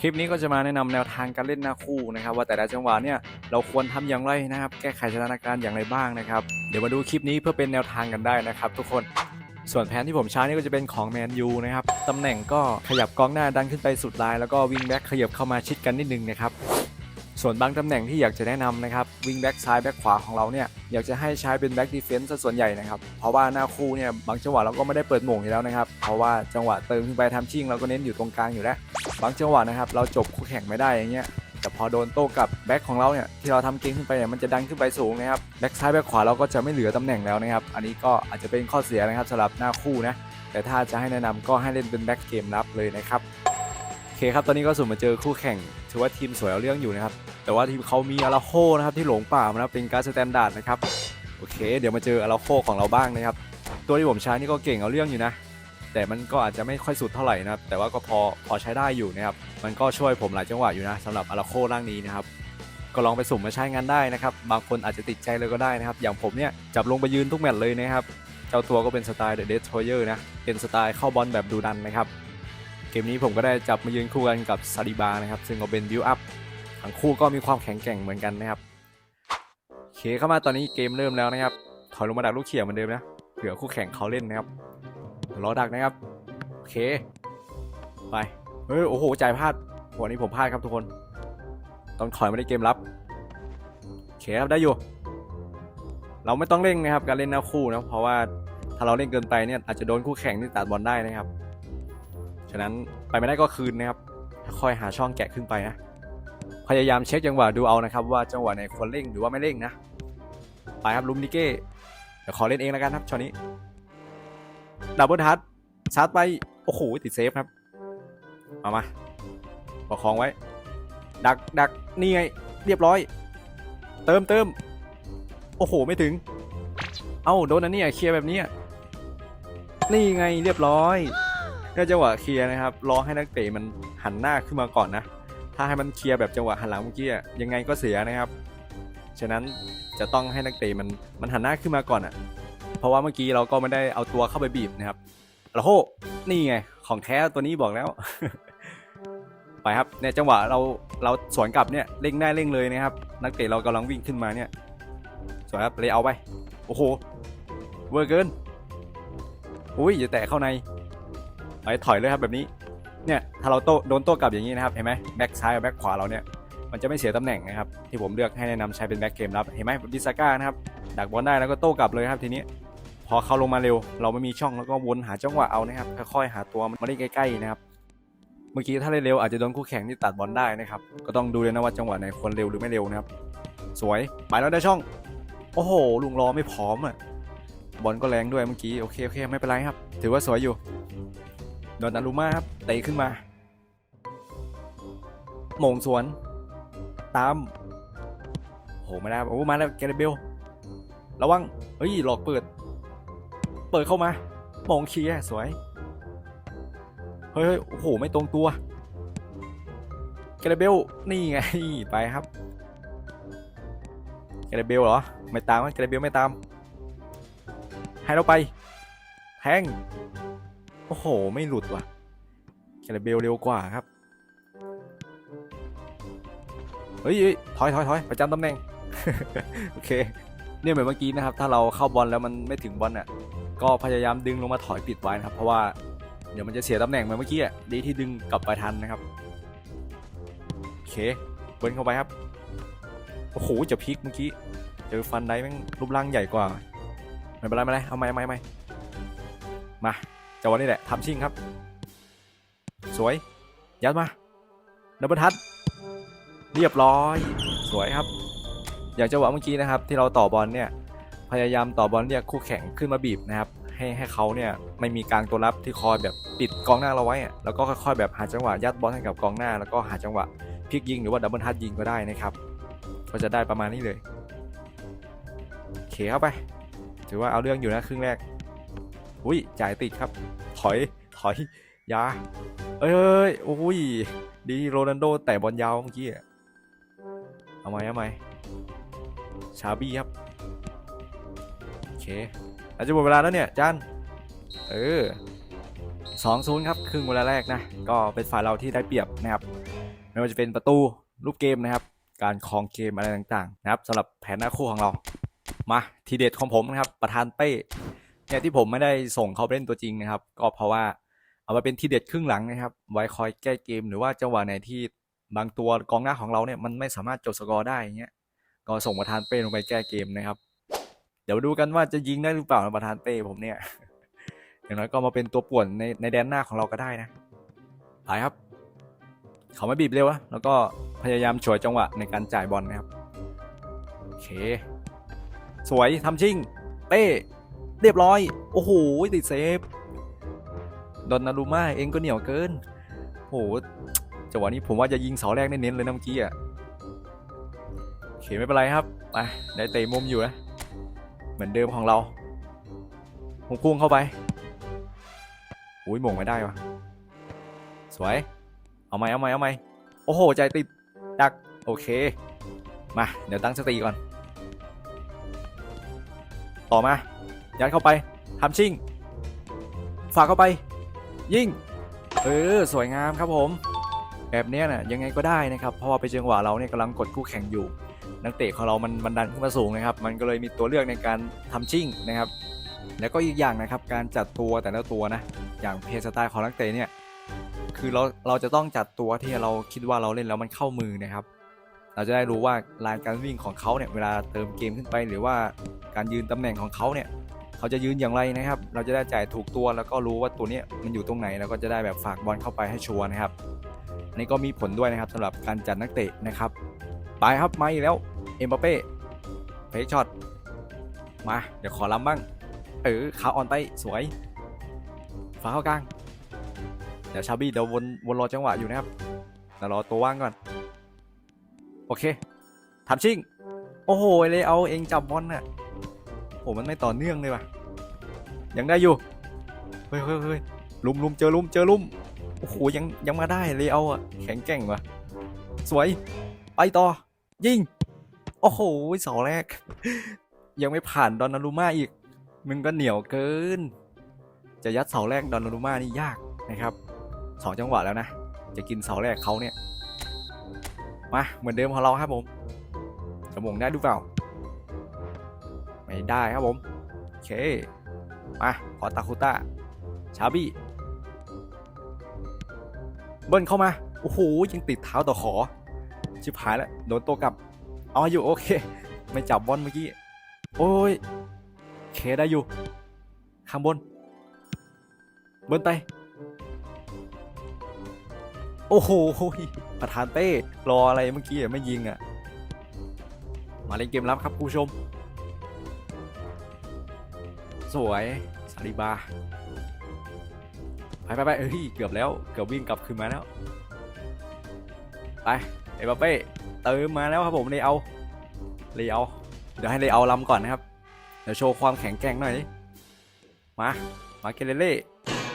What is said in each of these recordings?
คลิปนี้ก็จะมาแนะนำแนวทางการเล่นหน้าคู่นะครับ ว่าแต่ละจังหวะเนี่ยเราควรทำอย่างไรนะครับ แก้ไขสถานการณ์อย่างไรบ้างนะครับ เดี๋ยวมาดูคลิปนี้เพื่อเป็นแนวทางกันได้นะครับทุกคนส่วนแผนที่ผมใช้นี่ก็จะเป็นของแมนยูนะครับตำแหน่งก็ขยับกองหน้าดันขึ้นไปสุดลาย แล้วก็วิงแบ็คขยับเข้ามาชิดกันนิดนึงนะครับ ส่วนบางตำแหน่งที่อยากจะแนะนำนะครับวิงแบ็กซ้ายแบ็กขวาของเราเนี่ยอยากจะให้ใช้เป็นแบ็กดีเฟนซ์ส่วนใหญ่นะครับเพราะว่าหน้าคู่เนี่ยบางจังหวะเราก็ไม่ได้เปิดหม่งอยู่แล้วนะครับเพราะว่าจังหวะเติมขึ้นไปทำชิ่งเราก็เน้นอยู่ตรงกลางอยู่แล้วบางจังหวะนะครับเราจบคู่แข่งไม่ได้อย่างเงี้ยแต่พอโดนโต้กลับแบ็กของเราเนี่ยที่เราทำเก่งขึ้นไปเนี่ยมันจะดันขึ้นไปสูงนะครับแบ็กซ้ายแบ็กขวาเราก็จะไม่เหลือตำแหน่งแล้วนะครับอันนี้ก็อาจจะเป็นข้อเสียนะครับสำหรับหน้าคู่นะแต่ถ้าจะให้แนะนำก็ให้เล่นเป็นแบ็กเกมรับเลยนะครับโอเคครับตอนนี้ก็สุ่มมาเจอคู่แข่ง ถือว่าทีมสวยเอาเรื่องอยู่นะครับ แต่ว่าทีมเขามีอาราโคนะครับที่หลงป่ามานะครับเป็นการดสแตนดาร์ดนะครับโอเค เดี๋ยวมาเจออาราโคของเราบ้างนะครับ ตัวที่ผมใช้นี่ก็เก่งเอาเรื่องอยู่นะ แต่มันก็อาจจะไม่ค่อยสุดเท่าไหร่นะครับ แต่ว่าก็พอพอใช้ได้อยู่นะครับ มันก็ช่วยผมหลายจังหวะอยู่นะสำหรับอาราโคร่างนี้นะครับก็ลองไปสุ่มมาใช้งานได้นะครับ บางคนอาจจะติดใจเลยก็ได้นะครับ อย่างผมเนี่ยจับลงไปยืนทุกแมตช์เลยนะครับ เจ้าตัวก็เป็นสไตล์เดเดสทรอยเออร์นะ เป็นสไตล์เข้าบอลแบบดูดันนะครับ เกมนี้ผมก็ได้จับมายืนคู่กันกับซาดิบานะครับ ซึ่งก็เป็นบิวอัพ ทั้งคู่ก็มีความแข็งแกร่งเหมือนกันนะครับเคเข้ามาตอนนี้เกมเริ่มแล้วนะครับถอยลงมาดักลูกเขียวเหมือนเดิมนะเผื่อคู่แข่งเขาเล่นนะครับรอดักนะครับโอเค ไปเฮ้ยโอ้โหจ่ายพลาดวันนี้ผมพลาดครับทุกคน ต้องถอยมาในเกมรับโอเคครับได้อยู่ เราไม่ต้องเร่งนะครับ การเล่นแนวคู่นะเพราะว่าถ้าเราเล่นเกินไปเนี่ยอาจจะโดนคู่แข่งนี่ตัดบอลได้นะครับ ฉะนั้นไปไม่ได้ก็คืนนะครับค่อยหาช่องแกะขึ้นไปนะ พยายามเช็คจังหวะดูเอานะครับ ว่าจังหวะไหนควรเร่งหรือว่าไม่เร่งนะ ไปครับลุมนิเก้เดี๋ยวขอเล่นเองแล้วกันครับช็อตนี้ดับเบิลทัชชาร์จไปโอ้โหติดเซฟครับมามาประคองไว้ ดักดักนี่ไงเรียบร้อย เติมเติมโอ้โหไม่ถึง เอ้าโดนอันนี้เคลียร์แบบนี้นี่ไงเรียบร้อยก็จังหวะเคลียร์นะครับรอให้นักเตะมันหันหน้าขึ้นมาก่อนนะ ถ้าให้มันเคลียร์แบบจังหวะหันหลังเมื่อกี้ยังไงก็เสียนะครับ ฉะนั้นจะต้องให้นักเตะมันมันหันหน้าขึ้นมาก่อนอะ เพราะว่าเมื่อกี้เราก็ไม่ได้เอาตัวเข้าไปบีบนะครับแล้วโหนี่ไงของแท้ตัวนี้บอกแล้ว ไปครับเนี่ยจังหวะเราเราสวนกลับเนี่ยเร่งได้เร่งเลยนะครับ นักเตะเรากำลังวิ่งขึ้นมาเนี่ยสวยครับเลยเอาไป โอ้โหเวอร์เกินอุ้ยอย่าแตะเข้าในไปถอยเลยครับแบบนี้ เนี่ยถ้าเราโตโดนโต้กลับอย่างนี้นะครับเห็นไหมแบ็กซ้ายกับแบ็กขวาเราเนี่ยมันจะไม่เสียตำแหน่งนะครับที่ผมเลือกให้แนะนำใช้เป็นแบ็กเกมรับเห็นไหมบิซาก้านะครับดักบอลได้แล้วก็โต้กลับเลยครับทีนี้พอเขาลงมาเร็ว เราไม่มีช่องแล้วก็วนหาจังหวะเอานะครับค่อยๆหาตัวมันมาได้ใกล้ๆนะครับเมื่อกี้ถ้าเล่นเร็วอาจจะโดนคู่แข่งที่ตัดบอลได้นะครับก็ต้องดูเลยนะว่าจังหวะไหนควรเร็วหรือไม่เร็วนะครับสวยไปแล้วได้ช่อง โอ้โหลุงรอไม่พร้อมอะบอลก็แรงด้วยเมื่อกี้โอเคโอเคไม่เป็นไรครับ ถือว่าสวยอยู่ โดนนารุมาครับเตะขึ้นมาโมงสวน ตามโหไม่ได้โอ้มาแล้วแกเรเบลระวังเฮ้ยหลอกเปิด เปิดเข้ามาโมงเคลีย์สวยเฮ้ยเฮ้ยโอ้โหไม่ตรงตัวแกเรเบลนี่ไงไปครับแกเรเบลเหรอไม่ตามแกเรเบลไม่ตามให้เราไปแทง โอ้โห ไม่หลุดว่ะแกเรเบลเร็วกว่าครับเฮ้ยเฮ้ยถอยถอยถอยประจำตำแหน่ง โอเค เนี่ยเหมือนเมื่อกี้นะครับ ถ้าเราเข้าบอลแล้วมันไม่ถึงบอลอะ ก็พยายามดึงลงมาถอยปิดไว้นะครับ เพราะว่าเดี๋ยวมันจะเสียตำแหน่งเหมือนเมื่อกี้อะ ดีที่ดึงกลับไปทันนะครับ โอเค เบิ้ลเข้าไปครับ โอ้โห จะพลิกเมื่อกี้ เจอฟันได้แม่งรูปร่างใหญ่กว่า ไม่เป็นไรไม่เป็นไรเอาไม่ไม่ไม่มา จังหวะนี้แหละทำชิ่งครับ สวย ยัดมาดับเบิลทัชเรียบร้อย สวยครับ อย่างจังหวะเมื่อกี้นะครับ ที่เราต่อบอลเนี่ยพยายามต่อบอลเรียกคู่แข่งขึ้นมาบีบนะครับ ให้ให้เขาเนี่ยไม่มีกลางตัวรับที่คอยแบบปิดกองหน้าเราไว้ แล้วก็ค่อยๆแบบหาจังหวะยัดบอลให้กับกองหน้า แล้วก็หาจังหวะพลิกยิงหรือว่าดับเบิลทัชยิงก็ได้นะครับ ก็จะได้ประมาณนี้เลยเคเข้าไป ถือว่าเอาเรื่องอยู่นะครึ่งแรก อุ้ยจ่ายติดครับ ถอย ถอย ยา เอ้ยเอ้ยโอ้ย ดีโรนัลโดแต่บอลยาวเมื่อกี้อะเอาไหมเอาไหมชาบี้ครับ โอเค อาจจะหมดเวลาแล้วเนี่ยจานเออสองศูนย์ครับ ครึ่งเวลาแรกนะ ก็เป็นฝ่ายเราที่ได้เปรียบนะครับ ไม่ว่าจะเป็นประตูรูปเกมนะครับ การครองเกมอะไรต่างๆ นะครับสำหรับแผนหน้าคู่ของเรา มาทีเด็ดของผมนะครับ ประธานเป้ เนี่ยที่ผมไม่ได้ส่งเขาไปเล่นตัวจริงนะครับ ก็เพราะว่าเอามาเป็นทีเด็ดครึ่งหลังนะครับ ไว้คอยแก้เกมหรือว่าจังหวะไหนที่บางตัวกองหน้าของเราเนี่ยมันไม่สามารถจบสกอร์ได้อย่างเงี้ยก็ส่งประธานเป้ลงไปแก้เกมนะครับ เดี๋ยวดูกันว่าจะยิงได้หรือเปล่าประธานเป้ผมเนี่ยอย่างน้อยก็มาเป็นตัวป่วนในในแดนหน้าของเราก็ได้นะไปครับ เขาไม่บีบเร็วนะแล้วก็พยายามฉวยจังหวะในการจ่ายบอลนะครับโอเค สวยทำชิงเป้ เรียบร้อย โอ้โห ติดเซฟ ดอนนารูมาเองก็เหนียวเกินโอ้โหจังหวะนี้ผมว่าจะยิงเสาแรกเน้นๆเลยนะเมื่อกี้อะโอเคไม่เป็นไรครับไปได้เตะมุมอยู่นะ เหมือนเดิมของเราพุ่งเข้าไปอุ้ยหม่งไม่ได้วะสวย เอาไหมเอาไหมเอาไหมโอ้โห ใจติด ดัก โอเค มา เดี๋ยวตั้งสติก่อน ต่อมา ยัดเข้าไปทำชิ่ง ฝากเข้าไป ยิงเออสวยงามครับผม แบบนี้ยน่ะยังไงก็ได้นะครับ เพราะว่าไปจังหวะเราเนี่ยกำลังกดคู่แข่งอยู่ นักเตะของเรามันบันดันขึ้นมาสูงนะครับ มันก็เลยมีตัวเลือกในการทำชิ่งนะครับ แล้วก็อีกอย่างนะครับการจัดตัวแต่ละตัวนะ อย่างเพลย์สไตล์ของนักเตะเนี่ยคือเราเราจะต้องจัดตัวที่เราคิดว่าเราเล่นแล้วมันเข้ามือนะครับ เราจะได้รู้ว่าลายการวิ่งของเขาเนี่ยเวลาเติมเกมขึ้นไป หรือว่าการยืนตำแหน่งของเขาเนี่ย เขาจะยืนอย่างไรนะครับ เราจะได้จ่ายถูกตัวแล้วก็รู้ว่าตัวนี้มันอยู่ตรงไหนแล้วก็จะได้แบบฝากบอลเข้าไปให้ชัวร์นะครับอันนี้ก็มีผลด้วยนะครับสำหรับการจัดนักเตะนะครับไปครับมาอีกแล้วเอ็มบัปเป้เฟกช็อตมาเดี๋ยวขอล้ำบ้างเออขาออนไปสวยฝาเข้ากลางเดี๋ยวชาบี้เดี๋ยววนวนรอจังหวะอยู่นะครับเดี๋ยวรอตัวว่างก่อน โอเคทำชิ่ง โอ้โหเลยเอาเองจับบอลน่ะ โอ้มันไม่ต่อเนื่องเลยว่ะ ยังได้อยู่ เฮ้ยเฮ้ยเฮ้ยลุมลุมเจอลุมเจอลุมโอ้โหยังยังมาได้เลยเอาอะแข็งแกร่งว่ะ สวย ไปต่อ ยิง โอ้โหเสาแรก ยังไม่ผ่านดอนนารุมาอีก มึงก็เหนียวเกิน จะยัดเสาแรกดอนนารุมานี่ยากนะครับสองจังหวะแล้วนะ จะกินเสาแรกเขาเนี่ย มาเหมือนเดิมของเราครับผมจะมงได้ดูเปล่า ไม่ได้ครับผม โอเค มาขอตาคุต้าชาบี้ เบิ้ลเข้ามา โอ้โห ยังติดเท้าต่อขอ ชิบหายแล้ว โดนตัวกลับเอาอยู่โอเค ไม่จับบอลเมื่อกี้ โอ้ยเคได้อยู่ ข้างบน เบิ้ลไปโอ้โห ประธานเต้ รออะไรเมื่อกี้ไม่ยิงอะ มาเล่นเกมรับครับผู้ชม สวยซาลิบาไปไปไปเอ้ยเกือบแล้วเกือบวิ่งกลับคืนมาแล้ว ไปเอบัปเป้เติมมาแล้วครับผมเลยเอาเลยเอาเดี๋ยวให้เลยเอาลำก่อนนะครับเดี๋ยวโชว์ความแข็งแกร่งหน่อยมามาเกเรเล่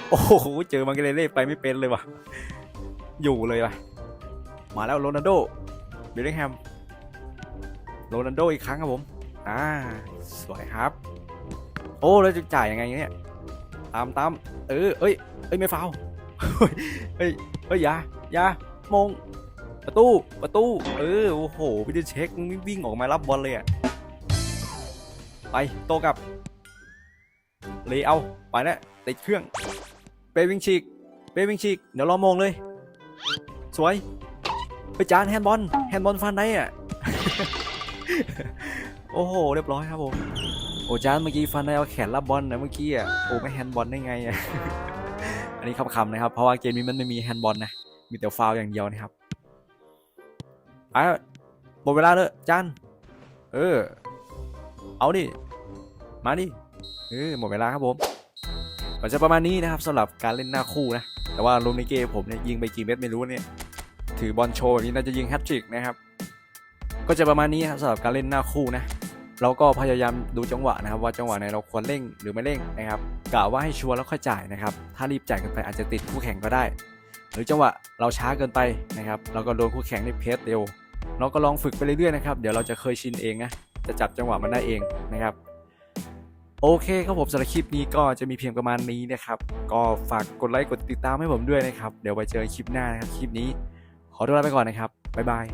โอ้โหเจอมาเกเรเล่ไปไม่เป็นเลยว่ะอยู่เลยว่ะมาแล้วโรนัลโดเบลลิงแฮมโรนัลโดอีกครั้งครับผมอ่าสวยครับ โอ้แล้วจะจ่ายยังไงเนี่ยตามตามเออเอ้ยเอ้ยไม่ฟาวเฮ้ยเฮ้ยเฮ้ยอย่าอย่ามงประตูประตู เออโอ้โหพี่จะเช็คมึงวิ่งออกมารับบอลเลยอะไปโตกลับเลยเอาไปแล้วติดเครื่องเปวิ่งฉีกเปวิ่งฉีกเดี๋ยวรอมงเลย สวยไปจานแฮนด์บอลแฮนด์บอลฟันได้อะโอ้โห เรียบร้อยครับผม จานเมื่อกี้ฟันได้เอาแขนรับบอลนะเมื่อกี้อะโอ้ไม่แฮนด์บอลได้ไงอะอันนี้คำๆนะครับ เพราะว่าเกมนี้มันไม่มีแฮนด์บอลนะมีแต่ฟาวล์อย่างเดียวนะครับอะหมดเวลาเลยจานเออ เอาดิ มาดิ เออหมดเวลาครับผมก็จะประมาณนี้นะครับสำหรับการเล่นหน้าคู่นะ แต่ว่าลูมในเกมผมเนี่ยยิงไปกี่เม็ดไม่รู้เนี่ย ถือบอลโชว์แบบนี้น่าจะยิงแฮตทริกนะครับ ก็จะประมาณนี้ครับสำหรับการเล่นหน้าคู่นะ เราก็พยายามดูจังหวะนะครับ ว่าจังหวะไหนเราควรเร่งหรือไม่เร่งนะครับกะว่าให้ชัวร์แล้วค่อยจ่ายนะครับ ถ้ารีบจ่ายเกันไปอาจจะติดคู่แข่งก็ได้ หรือจังหวะเราช้าเกินไปนะครับ เราก็โดนคู่แข่งในเพจเร็ว เราก็ลองฝึกไปเรื่อยๆนะครับ เดี๋ยวเราจะเคยชินเองนะ จะจับจังหวะมันได้เองนะครับโอเคครับผมสำหรับคลิปนี้ก็จะมีเพียงประมาณนี้นะครับ ก็ฝากกดไลค์กดติดตามให้ผมด้วยนะครับ เดี๋ยวไว้เจอคลิปหน้านะครับ คลิปนี้ ขอตัวลาไปก่อนนะครับ บ๊ายบาย